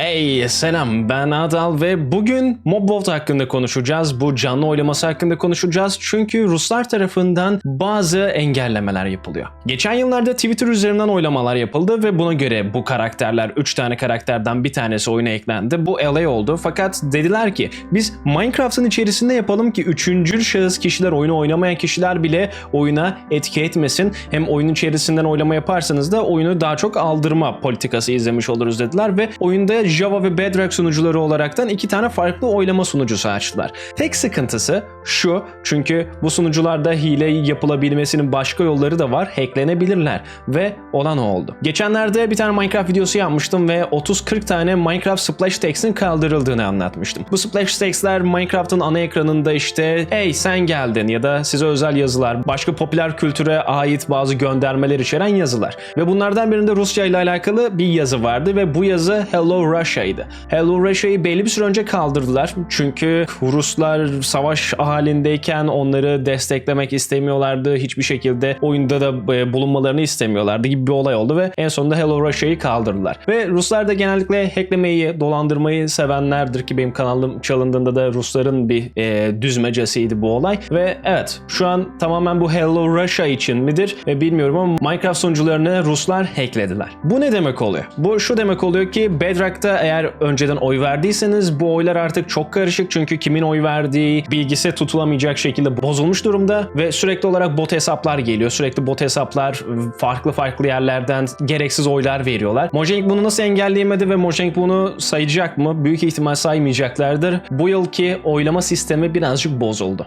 Hey selam ben Adal ve bugün Mobvolt hakkında konuşacağız. Bu canlı oylaması hakkında konuşacağız. Çünkü Ruslar tarafından bazı engellemeler yapılıyor. Geçen yıllarda Twitter üzerinden oylamalar yapıldı ve buna göre bu karakterler 3 tane karakterden bir tanesi oyuna eklendi. Bu LA oldu fakat dediler ki biz Minecraft'ın içerisinde yapalım ki 3. şahıs kişiler oyunu oynamayan kişiler bile oyuna etki etmesin. Hem oyunun içerisinden oylama yaparsanız da oyunu daha çok aldırma politikası izlemiş oluruz dediler ve oyunda Java ve Bedrock sunucuları olaraktan iki tane farklı oylama sunucusu açtılar. Tek sıkıntısı şu çünkü bu sunucularda hile yapılabilmesinin başka yolları da var. Hacklenebilirler ve olan o oldu. Geçenlerde bir tane Minecraft videosu yapmıştım ve 30-40 tane Minecraft splash text'in kaldırıldığını anlatmıştım. Bu splash text'ler Minecraft'ın ana ekranında işte hey sen geldin ya da size özel yazılar, başka popüler kültüre ait bazı göndermeler içeren yazılar. Ve bunlardan birinde Rusça ile alakalı bir yazı vardı ve bu yazı Hello Russia'ydı. Hello Russia'yı belli bir süre önce kaldırdılar. Çünkü Ruslar savaş halindeyken onları desteklemek istemiyorlardı. Hiçbir şekilde oyunda da bulunmalarını istemiyorlardı gibi bir olay oldu ve en sonunda Hello Russia'yı kaldırdılar. Ve Ruslar da genellikle hacklemeyi, dolandırmayı sevenlerdir ki benim kanalım çalındığında da Rusların bir e, düzmecesiydi bu olay. Ve evet şu an tamamen bu Hello Russia için midir e, bilmiyorum ama Minecraft sunucularını Ruslar hacklediler. Bu ne demek oluyor? Bu şu demek oluyor ki Bedrock'ta eğer önceden oy verdiyseniz bu oylar artık çok karışık çünkü kimin oy verdiği bilgisi tutulamayacak şekilde bozulmuş durumda ve sürekli olarak bot hesaplar geliyor. Sürekli bot hesaplar farklı farklı yerlerden gereksiz oylar veriyorlar. Mojang bunu nasıl engelleyemedi ve Mojang bunu sayacak mı? Büyük ihtimal saymayacaklardır. Bu yılki oylama sistemi birazcık bozuldu.